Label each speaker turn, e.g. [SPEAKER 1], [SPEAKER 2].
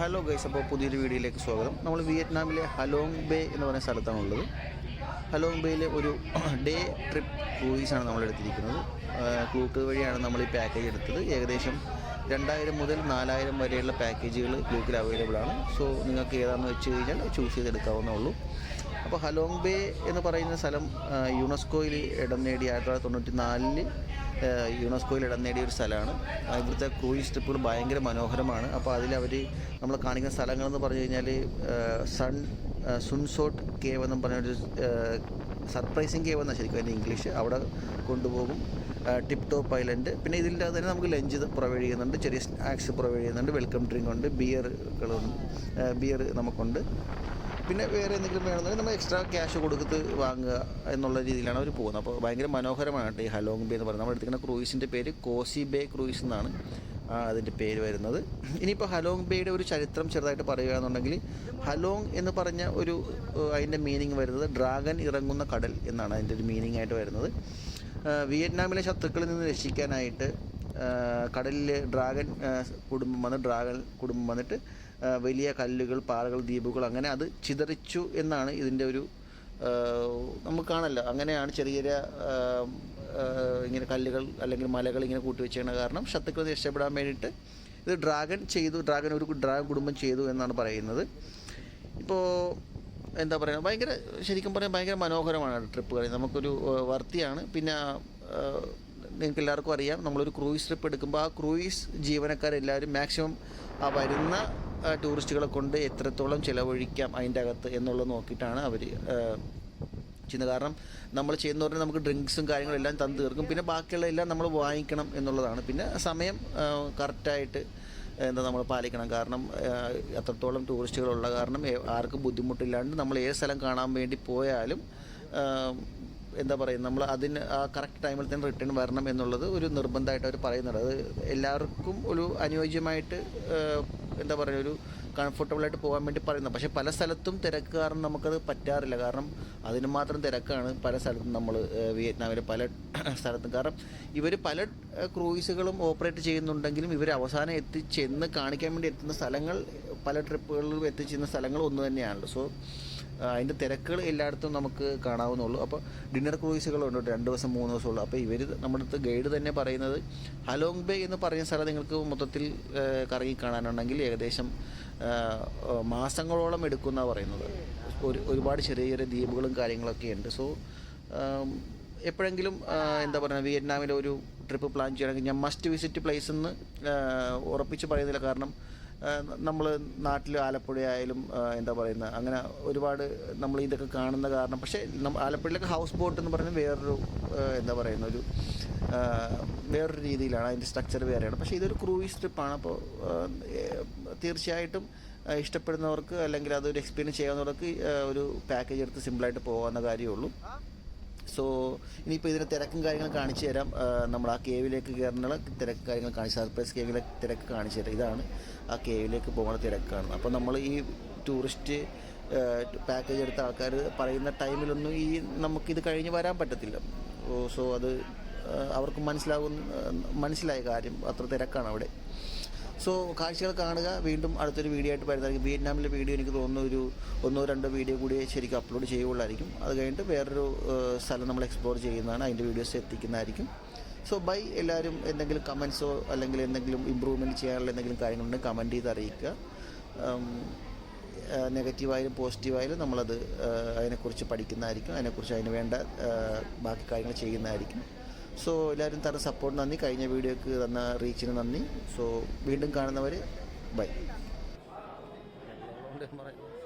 [SPEAKER 1] Hello guys അപ്പോൾ പുതിയൊരു വീഡിയോയിലേക്ക് സ്വാഗതം. നമ്മൾ വിയറ്റ്നാമിലെ ഹലോങ് ബേ എന്ന് പറയുന്ന സ്ഥലത്താണുള്ളത്. ഹലോങ് ബേയിലെ ഒരു ഡേ ട്രിപ്പ് ക്രൂയിസാണ് നമ്മൾ എടുത്തിരിക്കുന്നത്. ക്ലൂക്ക് വഴിയാണ് നമ്മൾ ഈ പാക്കേജ് എടുത്തത്. ഏകദേശം രണ്ടായിരം മുതൽ നാലായിരം വരെയുള്ള പാക്കേജുകൾ ക്ലൂക്കിൽ അവൈലബിൾ ആണ്. സോ നിങ്ങൾക്ക് ഏതാണെന്ന് വെച്ച് കഴിഞ്ഞാൽ ചൂസ് ചെയ്തെടുക്കാവുന്നേ ഉള്ളൂ. അപ്പോൾ ഹലോങ് ബേ എന്ന് പറയുന്ന സ്ഥലം യുനെസ്കോയിൽ ഇടം നേടി ആയിരത്തി തൊള്ളായിരത്തി തൊണ്ണൂറ്റി നാലിൽ യുനെസ്കോയിൽ ഇടം നേടിയ ഒരു സ്ഥലമാണ്. ഇവിടുത്തെ ക്രൂയിസ് ട്രിപ്പുകൾ ഭയങ്കര മനോഹരമാണ്. അപ്പോൾ അതിൽ അവർ നമ്മൾ കാണിക്കുന്ന സ്ഥലങ്ങളെന്ന് പറഞ്ഞു കഴിഞ്ഞാൽ സൺ സുൻസോട്ട് കേവ് എന്നും പറഞ്ഞൊരു സർപ്രൈസിങ് കേവ് എന്നാണ് ശരിക്കും അതിന്റെ ഇംഗ്ലീഷ്. അവിടെ കൊണ്ടുപോകും. Tip top island. പിന്നെ ഇതിന്റെ തന്നെ നമുക്ക് ലഞ്ച് പ്രൊവൈഡ് ചെയ്യുന്നുണ്ട്. ചെറിയ സ്നാക്സ് പ്രൊവൈഡ് ചെയ്യുന്നുണ്ട്. വെൽക്കം ഡ്രിങ്ക് ഉണ്ട്. ബിയറുകളുണ്ട് ബിയർ നമുക്കുണ്ട്. പിന്നെ വേറെ എന്തെങ്കിലും വേണമെന്നുണ്ടെങ്കിൽ നമ്മൾ എക്സ്ട്രാ ക്യാഷ് കൊടുത്ത് വാങ്ങുക എന്നുള്ള രീതിയിലാണ് അവർ പോകുന്നത്. അപ്പോൾ ഭയങ്കര മനോഹരമാണ് ഈ ഹലോങ് ബേ എന്ന് പറയുന്നത്. നമ്മൾ എടുത്തിരിക്കുന്ന ക്രൂയിസിന്റെ പേര് കോസി ബേ ക്രൂയിസ് എന്നാണ് അതിന്റെ പേര് വരുന്നത്. ഇനിയിപ്പോൾ ഹലോങ് ബേയുടെ ഒരു ചരിത്രം ചെറുതായിട്ട് പറയുകയാണെന്നുണ്ടെങ്കിൽ ഹലോങ് എന്ന് പറഞ്ഞ ഒരു അതിന്റെ മീനിങ് വരുന്നത് ഡ്രാഗൺ ഇറങ്ങുന്ന കടൽ എന്നാണ് അതിന്റെ ഒരു മീനിങ് ആയിട്ട് വരുന്നത്. വിയറ്റ്നാമിലെ ശത്രുക്കളിൽ നിന്ന് രക്ഷിക്കാനായിട്ട് കടലിൽ ഡ്രാഗൺ കുടുംബം വന്ന് ഡ്രാഗൺ കുടുംബം വന്നിട്ട് വലിയ കല്ലുകൾ പാറകൾ ദ്വീപുകൾ അങ്ങനെ അത് ചിതറിച്ചു എന്നാണ് ഇതിന്റെ ഒരു നമുക്ക് കാണല്ലോ അങ്ങനെയാണ് ചെറിയ ചെറിയ ഇങ്ങനെ കല്ലുകൾ അല്ലെങ്കിൽ മലകൾ ഇങ്ങനെ കൂട്ടിവെച്ചേക്കണ കാരണം ശത്രുക്കൾ രക്ഷപ്പെടാൻ വേണ്ടിയിട്ട് ഇത് ഡ്രാഗൺ ചെയ്തു ഡ്രാഗൺ ഒരു ഡ്രാഗൺ കുടുംബം ചെയ്തു എന്നാണ് പറയുന്നത്. ഇപ്പോൾ എന്താ പറയുക ഭയങ്കര ശരിക്കും പറയാൻ ഭയങ്കര മനോഹരമാണ് ട്രിപ്പ് കളി നമുക്കൊരു വർത്തിയാണ് പിന്നെ നിങ്ങൾക്ക് എല്ലാവർക്കും അറിയാം. നമ്മളൊരു ക്രൂയിസ് ട്രിപ്പ് എടുക്കുമ്പോൾ ആ ക്രൂയിസ് ജീവനക്കാരെല്ലാവരും മാക്സിമം ആ വരുന്ന ടൂറിസ്റ്റുകളെ കൊണ്ട് എത്രത്തോളം ചിലവഴിക്കാം അതിന്റെ അകത്ത് എന്നുള്ളത് നോക്കിയിട്ടാണ് അവർ ചെയ്യുന്നത്. കാരണം നമ്മൾ ചെയ്യുന്ന പറഞ്ഞാൽ നമുക്ക് ഡ്രിങ്ക്സും കാര്യങ്ങളും എല്ലാം തന്നു തീർക്കും. പിന്നെ ബാക്കിയുള്ള എല്ലാം നമ്മൾ വാങ്ങിക്കണം എന്നുള്ളതാണ്. പിന്നെ സമയം കറക്റ്റായിട്ട് എന്താ നമ്മൾ പാലിക്കണം. കാരണം എത്രത്തോളം ടൂറിസ്റ്റുകളുള്ള കാരണം ആർക്കും ബുദ്ധിമുട്ടില്ലാണ്ട് നമ്മൾ ഏത് സ്ഥലം കാണാൻ വേണ്ടി പോയാലും എന്താ പറയുക നമ്മൾ അതിന് ആ കറക്റ്റ് ടൈമിൽ തന്നെ റിട്ടേൺ വരണം എന്നുള്ളത് ഒരു നിർബന്ധമായിട്ട് അവർ പറയുന്നുണ്ട്. അത് എല്ലാവർക്കും ഒരു അനുയോജ്യമായിട്ട് എന്താ പറയുക ഒരു കംഫർട്ടബിളായിട്ട് പോകാൻ വേണ്ടി പറയുന്നു. പക്ഷേ പല സ്ഥലത്തും തിരക്ക് കാരണം നമുക്കത് പറ്റാറില്ല. കാരണം അതിന് മാത്രം തിരക്കാണ് പല സ്ഥലത്തും നമ്മൾ വിയറ്റ്നാമിലെ പല സ്ഥലത്തും. കാരണം ഇവർ പല ക്രൂയിസുകളും ഓപ്പറേറ്റ് ചെയ്യുന്നുണ്ടെങ്കിലും ഇവർ അവസാനം എത്തിച്ചെന്ന് കാണിക്കാൻ വേണ്ടി എത്തുന്ന സ്ഥലങ്ങൾ പല ട്രിപ്പുകളിലും എത്തിച്ചെന്ന സ്ഥലങ്ങൾ ഒന്ന് തന്നെയാണല്ലോ. സോ അതിന്റെ തിരക്കുകൾ എല്ലായിടത്തും നമുക്ക് കാണാവുന്നുള്ളൂ. അപ്പോൾ ഡിന്നർ ക്രൂയിസുകളുണ്ട് രണ്ട് ദിവസം മൂന്ന് ദിവസമുള്ളൂ. അപ്പോൾ ഇവർ നമ്മുടെ അടുത്ത് ഗൈഡ് തന്നെ പറയുന്നത് ഹലോങ് ബേ എന്ന് പറയുന്ന സ്ഥലം നിങ്ങൾക്ക് മൊത്തത്തിൽ കറങ്ങി കാണാനുണ്ടെങ്കിൽ ഏകദേശം മാസങ്ങളോളം എടുക്കുന്ന പറയുന്നത്. ഒരു ഒരുപാട് ചെറിയ ചെറിയ ദ്വീപുകളും കാര്യങ്ങളൊക്കെ ഉണ്ട്. സോ എപ്പോഴെങ്കിലും എന്താ പറയുക വിയറ്റ്നാമിലെ ഒരു ട്രിപ്പ് പ്ലാൻ ചെയ്യണമെങ്കിൽ ഞാൻ മസ്റ്റ് വിസിറ്റ് പ്ലേസ് എന്ന് ഉറപ്പിച്ച് പറയുന്നില്ല. കാരണം നമ്മൾ നാട്ടിൽ ആലപ്പുഴയായാലും എന്താ പറയുന്നത് അങ്ങനെ ഒരുപാട് നമ്മൾ ഇതൊക്കെ കാണുന്ന കാരണം പക്ഷേ ആലപ്പുഴയിലൊക്കെ ഹൗസ് ബോട്ട് എന്ന് പറയുന്നത് വേറൊരു എന്താ പറയുന്ന ഒരു വേറൊരു രീതിയിലാണ് അതിന്റെ സ്ട്രക്ചർ വേറെയാണ്. പക്ഷേ ഇതൊരു ക്രൂയിസ് ട്രിപ്പാണ്. അപ്പോൾ തീർച്ചയായിട്ടും ഇഷ്ടപ്പെടുന്നവർക്ക് അല്ലെങ്കിൽ അതൊരു എക്സ്പീരിയൻസ് ചെയ്യാവുന്നവർക്ക് ഒരു പാക്കേജ് എടുത്ത് സിമ്പിളായിട്ട് പോകാവുന്ന കാര്യമുള്ളൂ സോ ഇനിയിപ്പോൾ ഇതിന്റെ തിരക്കും കാര്യങ്ങളും കാണിച്ചു തരാം. നമ്മൾ ആ കേവിലേക്ക് കയറുന്ന തിരക്ക് കാര്യങ്ങൾ കാണിച്ചു സർപ്രൈസ് കേവിലെ തിരക്ക് കാണിച്ചു തരാം. ഇതാണ് ആ കേവിലേക്ക് പോകുന്ന തിരക്കാണ്. അപ്പോൾ നമ്മൾ ഈ ടൂറിസ്റ്റ് പാക്കേജ് എടുത്ത ആൾക്കാർ പറയുന്ന ടൈമിലൊന്നും ഈ നമുക്കിത് കഴിഞ്ഞ് വരാൻ പറ്റത്തില്ല. സോ അത് അവർക്ക് മനസ്സിലാകുന്ന മനസ്സിലായ കാര്യം. അത്ര തിരക്കാണ് അവിടെ. സോ കാഴ്ചകൾ കാണുക. വീണ്ടും അടുത്തൊരു വീഡിയോ ആയിട്ട് വരുന്നതായിരിക്കും. വിയറ്റ്നാമിലെ വീഡിയോ എനിക്ക് തോന്നുന്നു ഒരു ഒന്നോ രണ്ടോ വീഡിയോ കൂടി ശരിക്കും അപ്ലോഡ് ചെയ്യുള്ളായിരിക്കും അത് കഴിഞ്ഞിട്ട് വേറൊരു സ്ഥലം നമ്മൾ എക്സ്പ്ലോർ ചെയ്യുന്നതാണ്. അതിന്റെ വീഡിയോസ് എത്തിക്കുന്നതായിരിക്കും. സോ ബൈ എല്ലാവരും എന്തെങ്കിലും കമൻസോ അല്ലെങ്കിൽ എന്തെങ്കിലും ഇമ്പ്രൂവ്മെന്റ് ചെയ്യാനുള്ള എന്തെങ്കിലും കാര്യങ്ങളുണ്ടെങ്കിൽ കമന്റ് ചെയ്ത് അറിയിക്കുക. നെഗറ്റീവായാലും പോസിറ്റീവായാലും നമ്മളത് അതിനെക്കുറിച്ച് പഠിക്കുന്നതായിരിക്കും. അതിനെക്കുറിച്ച് അതിന് വേണ്ട ബാക്കി കാര്യങ്ങൾ ചെയ്യുന്നതായിരിക്കും. സോ എല്ലാവരും തന്ന സപ്പോർട്ട് നന്ദി. കഴിഞ്ഞ വീഡിയോക്ക് തന്ന റീച്ചിന് നന്ദി. സോ വീണ്ടും കാണുന്നവർ ബൈ